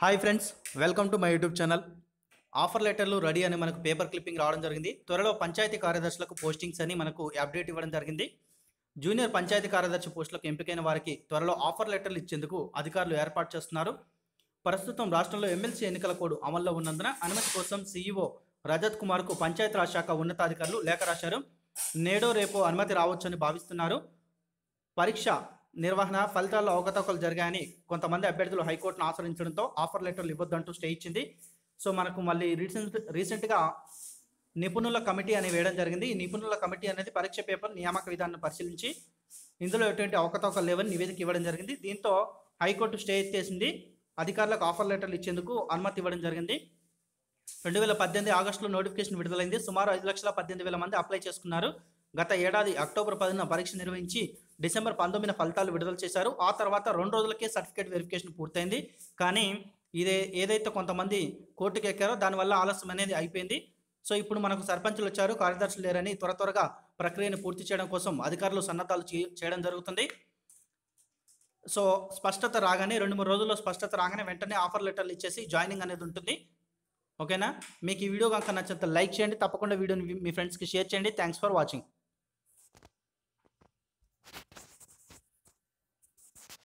Hi friends welcome to my YouTube channel offer లెటర్లు ready అని మనకు పేపర్ క్లిప్పింగ్ రావడం జరిగింది. త్వరలో పంచాయతీ కార్యదర్శులకు పోస్టింగ్స్ అని మనకు అప్డేట్ ఇవ్వడం జరిగింది. జూనియర్ పంచాయతీ కార్యదర్శి పోస్టులకు ఎంపికైన వారికి త్వరలో ఆఫర్ లెటర్లు ఇచ్చేందుకు అధికారులు ఏర్పాటు చేస్తున్నారు. ప్రస్తుతం రాష్ట్రంలో ఎమ్మెల్సీ ఎన్నికల కోడ్ అమల్లో ఉన్నందున అనుమతి కోసం సీఈఓ రజత్ కుమార్కు పంచాయతీరాజ్ శాఖ ఉన్నతాధికారులు లేఖ రాశారు. నేడో రేపో అనుమతి రావచ్చని భావిస్తున్నారు. పరీక్ష నిర్వహణ ఫలితాల్లో అవకతవకలు జరిగాయని కొంతమంది అభ్యర్థులు హైకోర్టును ఆశ్రయించడంతో ఆఫర్ లెటర్లు ఇవ్వద్దంటూ స్టే ఇచ్చింది. సో మనకు మళ్ళీ రీసెంట్ రీసెంట్గా నిపుణుల కమిటీ అని వేయడం జరిగింది. ఈ నిపుణుల కమిటీ అనేది పరీక్ష పేపర్ నియామక విధానాన్ని పరిశీలించి ఇందులో ఎటువంటి అవకతవకలు లేవని నివేదిక ఇవ్వడం జరిగింది. దీంతో హైకోర్టు స్టే ఎత్తేసింది. అధికారులకు ఆఫర్ లెటర్లు ఇచ్చేందుకు అనుమతి ఇవ్వడం జరిగింది. రెండు వేల పద్దెనిమిది ఆగస్టులో నోటిఫికేషన్ విడుదలైంది. సుమారు ఐదు లక్షల పద్దెనిమిది వేల మంది అప్లై చేసుకున్నారు. గత ఏడాది అక్టోబర్ పదిన పరీక్ష నిర్వహించి డిసెంబర్ పంతొమ్మిదిన ఫలితాలు విడుదల చేశారు. ఆ తర్వాత రెండు రోజులకే సర్టిఫికేట్ వెరిఫికేషన్ పూర్తయింది. కానీ ఇదే ఏదైతే కొంతమంది కోర్టుకు ఎక్కారో దానివల్ల ఆలస్యం అనేది అయిపోయింది. సో ఇప్పుడు మనకు సర్పంచులు వచ్చారు కార్యదర్శులు లేరని త్వర త్వరగా ప్రక్రియను పూర్తి చేయడం కోసం అధికారులు సన్నద్ధాలు చే- చేయడం జరుగుతుంది. సో స్పష్టత రాగానే రెండు మూడు రోజుల్లో స్పష్టత రాగానే వెంటనే ఆఫర్ లెటర్లు ఇచ్చేసి జాయినింగ్ అనేది ఉంటుంది. ఓకేనా? మీకు ఈ వీడియో కనుక నచ్చితే లైక్ చేయండి. తప్పకుండా వీడియోని మీ ఫ్రెండ్స్కి షేర్ చేయండి. Thanks for watching.